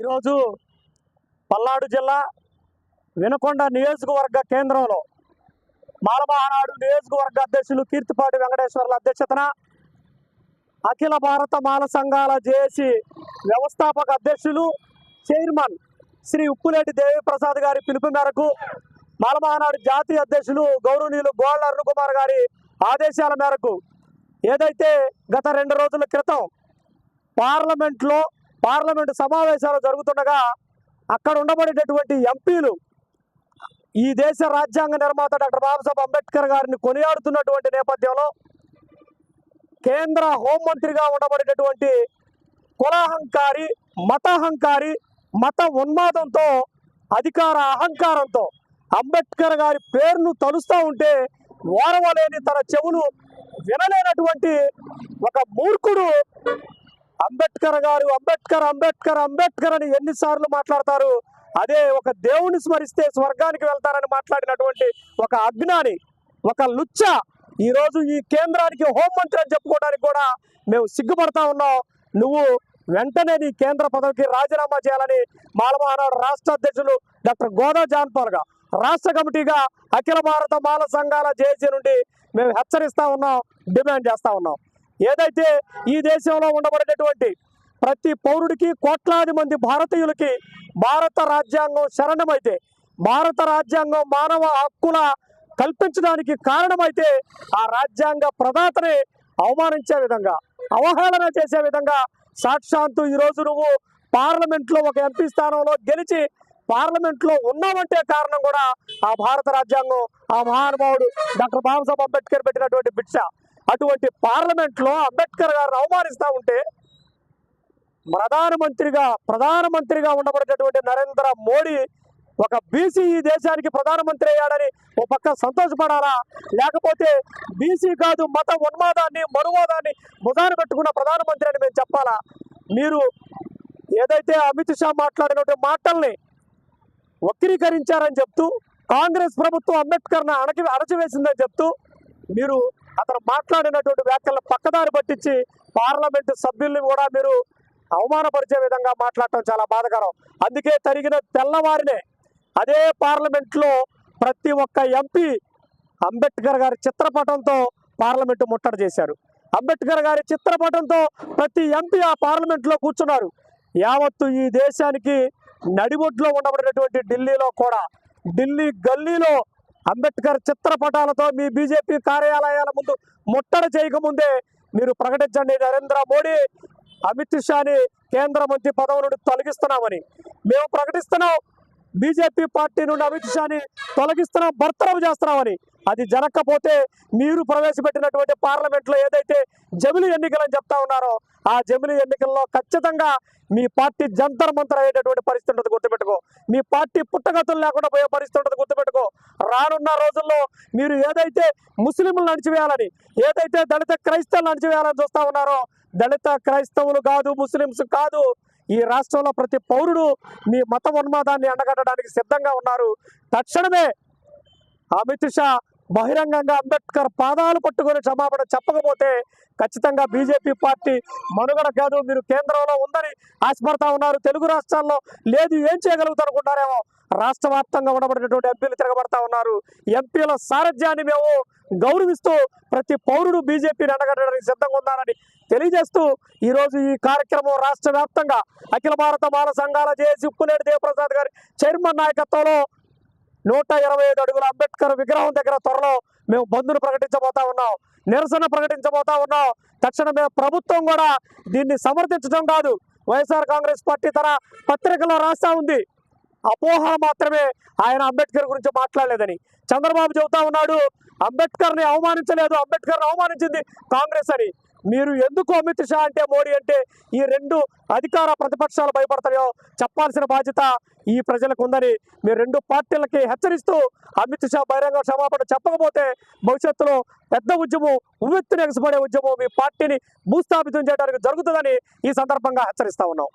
ఈరోజు పల్నాడు జిల్లా వినకొండ నియోజకవర్గ కేంద్రంలో మాలమహానాడు నియోజకవర్గ అధ్యక్షులు కీర్తిపాటి వెంకటేశ్వర్ల అధ్యక్షతన అఖిల భారత మాల సంఘాల జేఏసి వ్యవస్థాపక అధ్యక్షులు చైర్మన్ శ్రీ ఉప్పులేటి దేవిప్రసాద్ గారి పిలుపు మేరకు మాలమహానాడు జాతీయ అధ్యక్షులు గౌరవనీయులు గోళ్ళ అరుణ్ కుమార్ గారి ఆదేశాల మేరకు ఏదైతే గత రెండు రోజుల క్రితం పార్లమెంట్లో పార్లమెంటు సమావేశాలు జరుగుతుండగా అక్కడ ఉండబడేటటువంటి ఎంపీలు ఈ దేశ రాజ్యాంగ నిర్మాత డాక్టర్ బాబాసాహెబ్ అంబేద్కర్ గారిని కొనియాడుతున్నటువంటి నేపథ్యంలో కేంద్ర హోంమంత్రిగా ఉండబడేటటువంటి కులహంకారి మతహంకారి మత ఉన్మాదంతో అధికార అహంకారంతో అంబేద్కర్ గారి పేరును తలుస్తూ ఉంటే ఓరవలేని తన చెవులు వినలేనటువంటి ఒక మూర్ఖుడు అంబేద్కర్ గారు అంబేద్కర్ అంబేద్కర్ అంబేద్కర్ అని ఎన్నిసార్లు మాట్లాడతారు. అదే ఒక దేవుని స్మరిస్తే స్వర్గానికి వెళ్తారని మాట్లాడినటువంటి ఒక అజ్ఞాని ఒక లుచ్చ ఈరోజు ఈ కేంద్రానికి హోంమంత్రి అని చెప్పుకోవడానికి కూడా మేము సిగ్గుపడతా ఉన్నాం. నువ్వు వెంటనే నీ కేంద్ర పదవికి రాజీనామా చేయాలని మాలమహానాడు రాష్ట్ర అధ్యక్షులు డాక్టర్ గోదా జాన్పాల్గా రాష్ట్ర కమిటీగా అఖిల భారత మాల సంఘాల జేఏసీ నుండి మేము హెచ్చరిస్తా ఉన్నాం డిమాండ్ చేస్తా ఉన్నాం. ఏదైతే ఈ దేశంలో ఉండబడేటటువంటి ప్రతి పౌరుడికి కోట్లాది మంది భారతీయులకి భారత రాజ్యాంగం శరణమైతే భారత రాజ్యాంగం మానవ హక్కుల కల్పించడానికి కారణమైతే ఆ రాజ్యాంగ ప్రదాతని అవమానించే విధంగా అవహేళన చేసే విధంగా సాక్షాత్తు ఈరోజు నువ్వు పార్లమెంట్లో ఒక ఎంపీ స్థానంలో గెలిచి పార్లమెంట్లో ఉన్నామంటే కారణం కూడా ఆ భారత రాజ్యాంగం. ఆ మహానుభావుడు డాక్టర్ బాబాసాహెబ్ అంబేద్కర్ పెట్టినటువంటి భిక్ష. అటువంటి పార్లమెంట్లో అంబేద్కర్ గారిని అవమానిస్తూ ఉంటే ప్రధానమంత్రిగా ప్రధానమంత్రిగా ఉండబడేటటువంటి నరేంద్ర మోడీ ఒక బీసీ ఈ దేశానికి ప్రధానమంత్రి అయ్యాడని ఓ పక్క సంతోషపడాలా? లేకపోతే బీసీ కాదు మత ఉన్మాదాన్ని మనువాదాన్ని భుజాన పెట్టుకున్న ప్రధానమంత్రి అని మేము చెప్పాలా? మీరు ఏదైతే అమిత్ షా మాట్లాడినటువంటి మాటల్ని వక్రీకరించారని చెప్తూ కాంగ్రెస్ ప్రభుత్వం అంబేద్కర్ను అణకి అణచివేసిందని చెప్తూ మీరు అతను మాట్లాడినటువంటి వ్యాఖ్యలను పక్కదారి పట్టించి పార్లమెంటు సభ్యుల్ని కూడా మీరు అవమానపరిచే విధంగా మాట్లాడటం చాలా బాధకరం. అందుకే తరిగిన తెల్లవారినే అదే పార్లమెంట్లో ప్రతి ఒక్క ఎంపీ అంబేద్కర్ గారి చిత్రపటంతో పార్లమెంటు ముట్టడి చేశారు. అంబేద్కర్ గారి చిత్రపటంతో ప్రతి ఎంపీ ఆ పార్లమెంట్లో కూర్చున్నారు. యావత్తు ఈ దేశానికి నడిబొడ్లో ఉండబడినటువంటి ఢిల్లీలో కూడా ఢిల్లీ గల్లీలో అంబేద్కర్ చిత్రపటాలతో మీ బీజేపీ కార్యాలయాల ముందు ముట్టడి చేయకముందే మీరు ప్రకటించండి నరేంద్ర మోడీ అమిత్ షాని కేంద్ర మంత్రి పదవి నుండి తొలగిస్తున్నామని. మేము ప్రకటిస్తున్నాం బీజేపీ పార్టీ నుండి అమిత్ షాని తొలగిస్తున్నాం బర్తరఫ్ చేస్తున్నామని. అది జరగకపోతే మీరు ప్రవేశపెట్టినటువంటి పార్లమెంట్లో ఏదైతే జమిలి ఎన్నికలని చెప్తా ఉన్నారో ఆ జమిలి ఎన్నికల్లో ఖచ్చితంగా మీ పార్టీ జంతర్ మంతర్ అయ్యేటటువంటి పరిస్థితి ఉంటుంది గుర్తుపెట్టుకో. మీ పార్టీ పుట్టగతులు లేకుండా పోయే పరిస్థితి ఉంటుంది గుర్తుపెట్టుకో. రానున్న రోజుల్లో మీరు ఏదైతే ముస్లింలు నడిచివేయాలని ఏదైతే దళిత క్రైస్తవులు నడిచివేయాలని చూస్తా ఉన్నారో దళిత క్రైస్తవులు కాదు ముస్లింస్ కాదు ఈ రాష్ట్రంలో ప్రతి పౌరుడు మీ మత ఉన్మాదాన్ని అండగట్టడానికి సిద్ధంగా ఉన్నారు. తక్షణమే అమిత్ షా బహిరంగంగా అంబేద్కర్ పాదాలు పట్టుకొని క్షమాపణ చెప్పకపోతే ఖచ్చితంగా బీజేపీ పార్టీ మనుగడ కాదు. మీరు కేంద్రంలో ఉందని ఆశపడతా ఉన్నారు. తెలుగు రాష్ట్రాల్లో లేదు ఏం చేయగలుగుతారు అనుకుంటారేమో రాష్ట్ర వ్యాప్తంగా ఉండబడినటువంటి ఎంపీలు తిరగబడతా ఉన్నారు. ఎంపీల సారథ్యాన్ని మేము గౌరవిస్తూ ప్రతి పౌరుడు బీజేపీని అండగట్టడానికి సిద్ధంగా ఉన్నారని తెలియజేస్తూ ఈరోజు ఈ కార్యక్రమం రాష్ట్ర వ్యాప్తంగా అఖిల భారత బాల సంఘాల జేఏసీ ఉప్పులేటి దేవప్రసాద్ గారి చైర్మన్ నాయకత్వంలో నూట ఇరవై ఐదు అడుగుల అంబేద్కర్ విగ్రహం దగ్గర త్వరలో మేము బంధును ప్రకటించబోతా ఉన్నాం. నిరసన ప్రకటించబోతా ఉన్నాం. తక్షణమే ప్రభుత్వం కూడా దీన్ని సమర్థించడం కాదు. వైఎస్ఆర్ కాంగ్రెస్ పార్టీ తన పత్రికలో రాస్తా ఉంది. అపోహ మాత్రమే ఆయన అంబేద్కర్ గురించి మాట్లాడలేదని. చంద్రబాబు చెబుతా ఉన్నాడు అంబేద్కర్ని అవమానించలేదు అంబేద్కర్ని అవమానించింది కాంగ్రెస్ అని. మీరు ఎందుకు అమిత్ షా అంటే మోడీ అంటే ఈ రెండు అధికార ప్రతిపక్షాలు భయపడతాయో చెప్పాల్సిన బాధ్యత ఈ ప్రజలకు ఉందని మీరు రెండు పార్టీలకి హెచ్చరిస్తూ అమిత్ షా బహిరంగ క్షమాపణ చెప్పకపోతే భవిష్యత్తులో పెద్ద ఉద్యమం ఉవ్వెత్తున ఎగసిపడే ఉద్యమం మీ పార్టీని భూస్థాపితం చేయడానికి జరుగుతుందని ఈ సందర్భంగా హెచ్చరిస్తా ఉన్నాం.